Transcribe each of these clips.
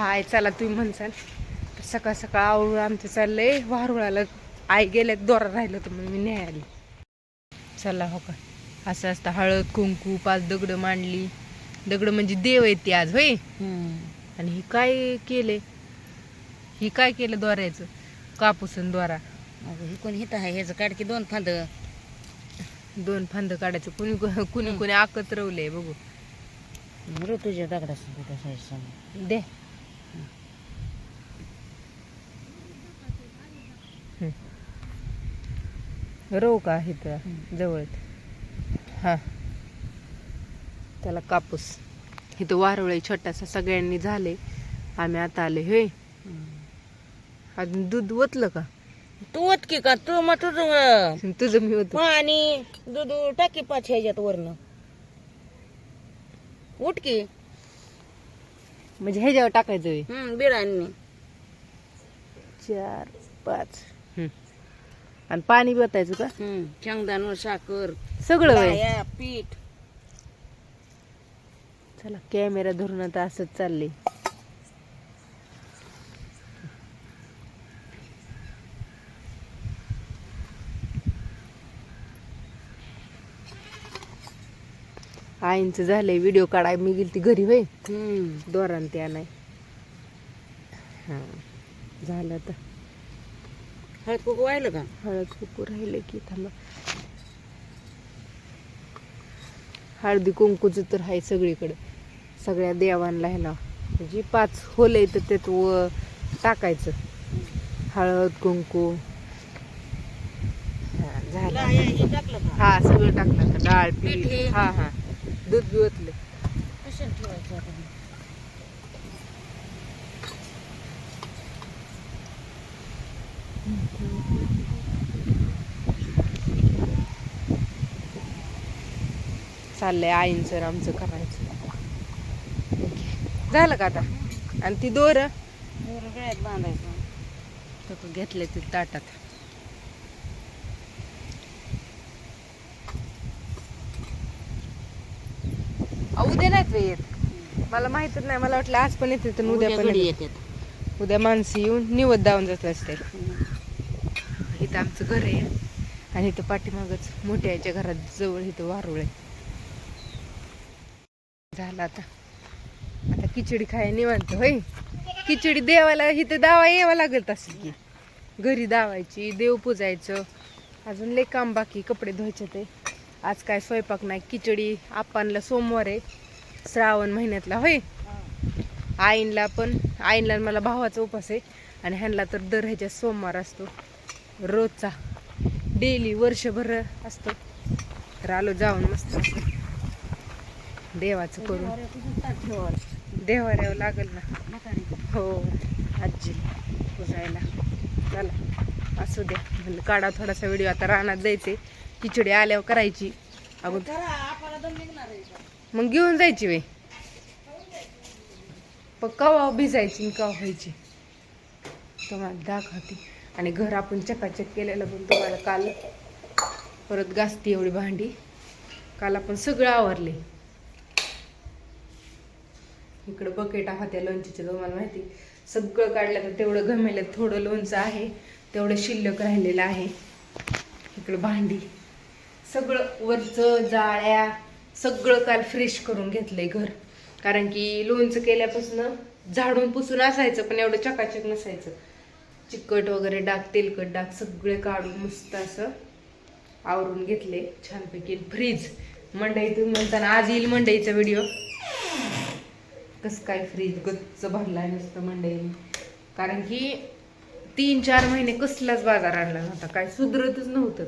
हाय चला तुम्ही म्हणसाल. तर सकाळ सकाळ आवळून आमचं चाललंय. वारुळाला आई गेल्यात दोरा राहिलं तर मग मी नाही आली चला हो का. असं असतं हळद कुंकू पाच दगड मांडली. दगड म्हणजे देव आहेत ती आज होय? आणि ही काय केले ही काय केलं दोऱ्याचं? कापूस आणि दोरा. अगं हे कोण हित आहे? ह्याचं काढ की दोन फांद. दोन फांद काढायचं. कुणी कुणी कुणी आकत रवलंय बघू. तुझ्या दगडा दे. रव का आहे तर जवळ हा. त्याला कापूस. इथं वारुळे छोटासा सगळ्यांनी झाले. आम्ही आता आले होय? अजून दूध ओतलं का? तू ओत की? का तू मग तुझं तुझं मी होतो पाणी दूध टाकी पाच ह्याच्यात वरनं. उठ की. म्हणजे ह्याच्यावर टाकायचं बिरांनी चार पाच. आणि पाणी बतायचं का? हम्म शेंगदाणा साखर सगळं होय. पीठ. चला कॅमेरा धरून आता असंच चाललंय. आईंचं झालंय व्हिडिओ काढाय मी गेली ती घरी होय. हम्म. दोरान त्या नाही हां झालं आता. हळद कुकू वाहिलं का? हळद कुकू राहिलं की थांबा. हळदी कुंकूचं तर आहे सगळीकडे. सगळ्या देवांना ह्याला. म्हणजे पाच होले तर त्यात व टाकायचं. हळद कुंकू. हा, झालं. हे हा सगळं टाकलं डाळ पीठ. हे. पीठ. हा हा. दूध बी ओतलं कशाला ठेवायचं चाललंय आईंचं आमचं करायचं. झालं का आता? आणि ती दोर? गळ्यात बांधायचं घेतले ते ताटात. उद्या नाहीत येत? मला माहितच नाही. मला वाटलं आज पण येते तर उद्या पण येते. उद्या माणसं येऊन निवत दावून जात असते इथं आमचं घर आहे. आणि इथं पाठीमागच मोठ्या आईच्या घरात जवळ इथं वारुळ आहे. झालं आता. आता खिचडी खाय निवांत होय? खिचडी देवाला इथं दावा यावा लागत असेल की. घरी दावायची देव पुजायचं. अजून लय काम बाकी कपडे धुवायचे ते. आज काय स्वयंपाक नाही खिचडी आपांला सोमवार आहे. श्रावण महिन्यातला होय? आईनला पण आईनला मला भावाचा उपास आहे. आणि ह्यांना तर दर ह्याच्या सोमवार असतो. रोजचा. डेली वर्षभर असतो. तर आलो जाऊन मस्त. देवाचं करून. देवाऱ्यावर लागल ना. हो आजी पुजायला. चला असू द्या. म्हणलं काढा थोडासा व्हिडिओ. आता रानात जायचे खिचडी आल्यावर करायची. अगोदर मग घेऊन जायची वे पण कवा भिजायची कवा व्हायची? तुम्हाला दाखवते. आणि घर आपण चकाचक केलेलं पण तुम्हाला काल परत गाजती एवढी भांडी. काल आपण सगळं आवरले. इकडं बकेट आहात या लोणचीच्या तुम्हाला माहिती. सगळं काढलं तर तेवढं गमेलं थोडं लोणचं आहे तेवढं शिल्लक राहिलेलं आहे. इकडं भांडी. सगळं वरचं जाळ्या सगळं काल फ्रेश करून घेतलंय घर. कारण की लोणचं केल्यापासून झाडून पुसून असायचं पण एवढं चकाचक नसायचं. चिकट वगैरे डाग तेलकट डाग सगळे काढून मस्त असं आवरून घेतले. छानपैकी फ्रीज मंडईतून म्हणताना आज येईल मंडईचा व्हिडिओ कसं काय फ्रीज गच्च भरलाय नुसतं मंडईने कारण की तीन चार महिने कसलाच बाजार आणला नव्हता. काय सुधरतच नव्हतं.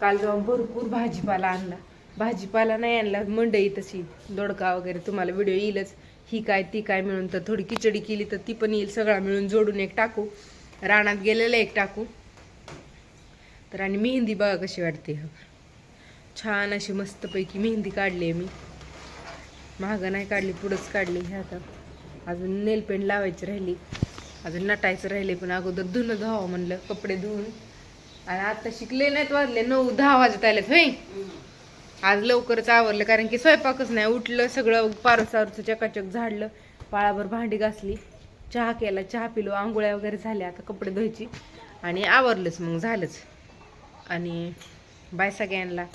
काल जाऊन भरपूर भाजीपाला आणला. भाजीपाला नाही आणला मंडई तशी. दोडका वगैरे तुम्हाला व्हिडिओ येईलच. ही काय ती काय मिळून तर थोडी खिचडी केली तर ती पण येईल. सगळा मिळून जोडून एक टाकू. रानात गेलेलं एक टाकू. तर आणि मेहंदी बघा कशी वाटते. छान अशी मस्तपैकी मेहंदी काढली आहे मी. महागं नाही काढली पुढंच काढली हे आता. अजून नेल पेंट लावायची राहिली. अजून नटायचं राहिले पण अगोदर धुणं धुवावं म्हणलं कपडे धुवून. आणि आता शिकले नाहीत वाजले नऊ दहा वाजत आलेत होय. आज लवकरच आवरलं कारण की स्वयंपाकच नाही. उठलं सगळं पारसावरचं चकाचक झाडलं पाळाभर भांडी घासली चहा केला चहा पिलो आंघोळ्या वगैरे झाल्या आता कपडे धुवायची. आणि आवरलंच मग झालंच. आणि बायसा गॅनला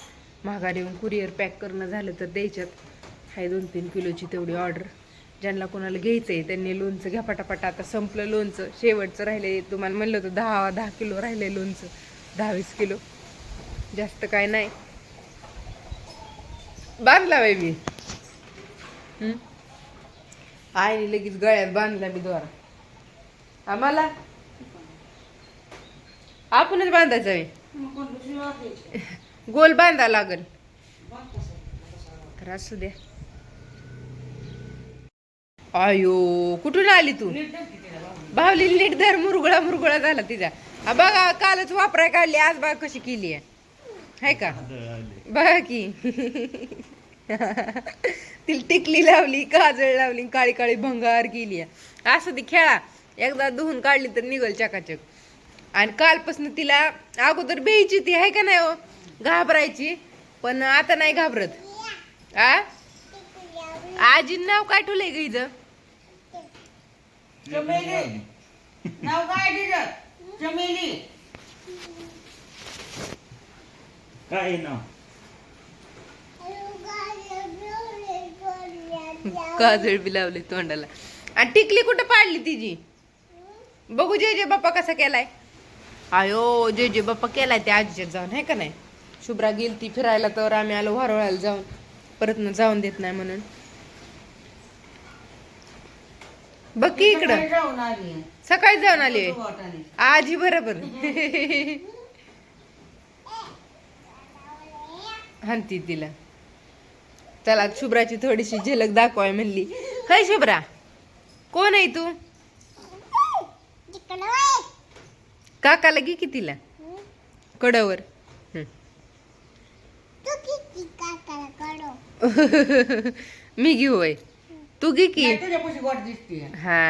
महागारी येऊन कुरिअर पॅक करणं झालं तर द्यायच्यात. हाय दोन तीन किलोची तेवढी ऑर्डर ज्यांना कोणाला घ्यायचं आहे त्यांनी लोणचं घ्या पटापटा. आता संपलं लोणचं. शेवटचं राहिले तुम्हाला म्हणलं होतं दहा दहा किलो राहिले लोणचं. दहा वीस किलो. जास्त काय नाही. बांधला बाई मी? आईने लगेच गळ्यात बांधला मी दोरा. आम्हाला? आपणच बांधायचं आहे. गोल बांधा लागल. तर असू द्या. आयो कुठून आली तू? बावली नीट धर मुरगुळा मुरगुळा झाला तिचा. हा बघा कालच वापराय काढली आज बघा कशी केली आहे. हाय का? बघा की. तिला टिकली लावली काजळ लावली काळी काळी भंगार केली आहे. असं ती खेळा. एकदा धुवून काढली तर निघल चकाचक. आणि कालपासून तिला अगोदर भ्यायची ती आहे का नाही हो? घाबरायची. पण आता नाही घाबरत. आ? आजी नाव काय ठेवलंय ग हिचं चमेली. नाव काय तिचं? चमेली. काय नाव? काजळ बी लावली तोंडाला. आणि टिकली कुठं पाडली तिची? बघू जय जय बाप्पा कसा केलाय. आयो जय जय बाप्पा केलाय त्या आजीच्यात जाऊन आहे का नाही? शुभ्रा गेली ती फिरायला तर आम्ही आलो वारवळायला जाऊन. परत न जाऊन देत नाही म्हणून. बघ की इकडं. सकाळी जाऊन आली सकाळी जाऊन आली होय. वाटाणे. आजी बरोबर हानती तिला. चला शुभ्राची थोडीशी झलक दाखवाय म्हणली. काय शुभ्रा. कोण आहे तू? काकाला घे की तिला. कडवर. हं. मी घेऊ होय तू घे की. तुझ्यापाशी दिसते हा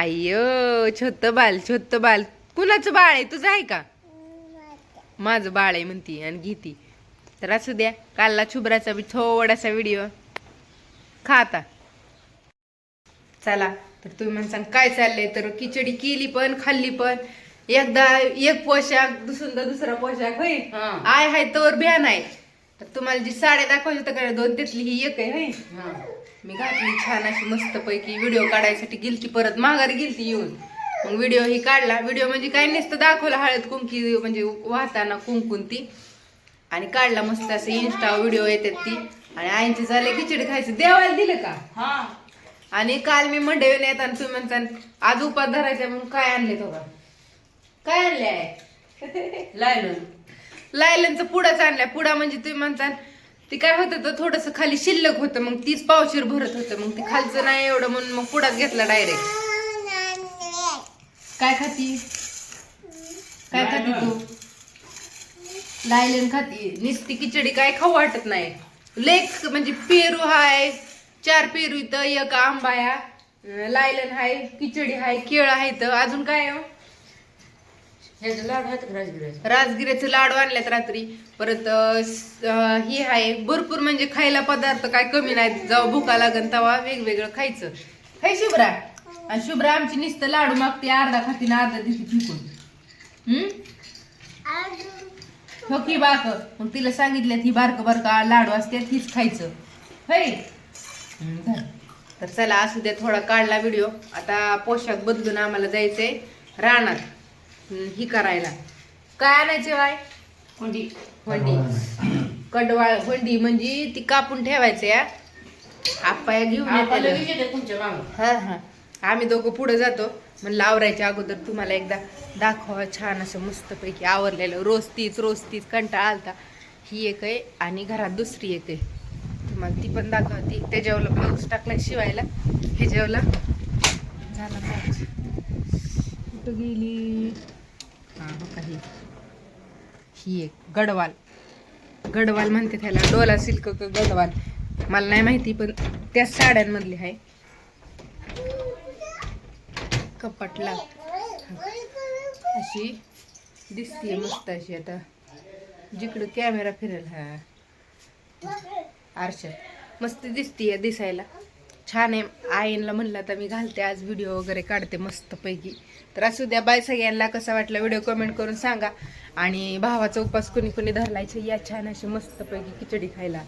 अय्यो छोत बाल छोत बाल. कुणाचं बाळ आहे? तुझं आहे का? माझं बाळ आहे म्हणती आणि घेती. तर असू द्या कालला शुभ्राचा बी थोडासा व्हिडिओ खा आता. चला तर तुम्ही म्हणसान काय चाललंय? तर खिचडी केली पण खाल्ली पण. एकदा एक पोशाख दुसरा दुसरा पोशाख होय? हा. आय हाय तवर बियाण आहे. तर तुम्हाला जी साड्या दाखवायची होतं का दोन त्यातली ही एक आहे होय. हा. मी घातली छान अशी मस्त पैकी व्हिडिओ काढायसाठी गेलती परत माघारी गेलती येऊन. मग व्हिडिओ ही काढला. व्हिडिओ म्हणजे काय नसतं दाखवलं हळद कुंकी म्हणजे वाहताना कुंकून ती. आणि काढला मस्त असं इन्स्टा व्हिडिओ येतात ती. आणि आईंचे झाले खिचडी खायचं. देवाला दिलं का? हा. आणि काल मी मंडईवर येताना तुम्ही म्हणता आज उपास धरायचा म्हणून काय आणले तो काय आणले? आहे लायलन. लायलनचं पुडाच आणलाय पुडा म्हणजे तुम्ही म्हणता ते काय होतं तर थोडस खाली शिल्लक होतं मग तीच पावशीर भरत होतं. मग ते खालचं नाही एवढं म्हणून मग पुडाच घेतला डायरेक्ट काय खाती? काय खाती तू? लायलन खाती. निस्ती खिचडी काय खाऊ वाटत नाही. लेक म्हणजे पेरू हाय चार पेरू इथं एक आंबाया लायलन हाय खिचडी हाय केळ आहे तर अजून काय आहे? हो? ह्याचं लाडू आहेत का राजगिऱ्याचं? राजगिऱ्याचे लाडू आणल्यात रात्री. परत ही आहे भरपूर म्हणजे खायला पदार्थ काय कमी नाहीत. जेव्हा भुका लागन तेव्हा वेगवेगळं खायचं. हे शुभ्रा. आणि शुभ्रा आमची नुसतं लाडू मागते अर्धा खाती ना अर्धा दिवशी फिकून. हम्म? हो की बाक. मग तिला सांगितलं ही बारक बारक लाडू असते तीच खायचं. होय तर चला असू द्या थोडा काढला व्हिडिओ. आता पोशाख बदलून आम्हाला जायचंय रानात. ही करायला. काय आणायचे बाय कोणती होंडी कडवाळ होंडी म्हणजे ती कापून ठेवायचं या आप्पाया घेऊन येते मागं. हा हा. आम्ही दोघं पुढे जातो. म्हणलं आवरायच्या अगोदर तुम्हाला एकदा दाखवा छान असं मस्तपैकी आवरलेलं. रोज तीच रोज तीच कंटाळा आलता. ही एक आहे आणि घरात दुसरी एक आहे. तुम्हाला ती पण दाखवते. त्याच्यावर ब्लाऊज टाकला शिवायला. ह्याच्यावरला झाला कुठं गेली? हां हो काही ही? एक गडवाल. गडवाल म्हणते त्याला डोला सिल्क गडवाल. मला नाही माहिती पण त्या साड्यांमधली आहे कपाटला. अशी दिसते मस्त अशी आता. जिकडं कॅमेरा फिरेल हा. आरशात. मस्त दिसते दिसायला. छान आहे. आईनला म्हणलं तर मी घालते आज व्हिडिओ वगैरे काढते मस्तपैकी. तर असू द्या बाय सगळ्यांना कसा वाटला व्हिडिओ कमेंट करून सांगा. आणि भावाचा उपास कुणी कुणी धरलायचे या छान अशी मस्तपैकी खिचडी खायला.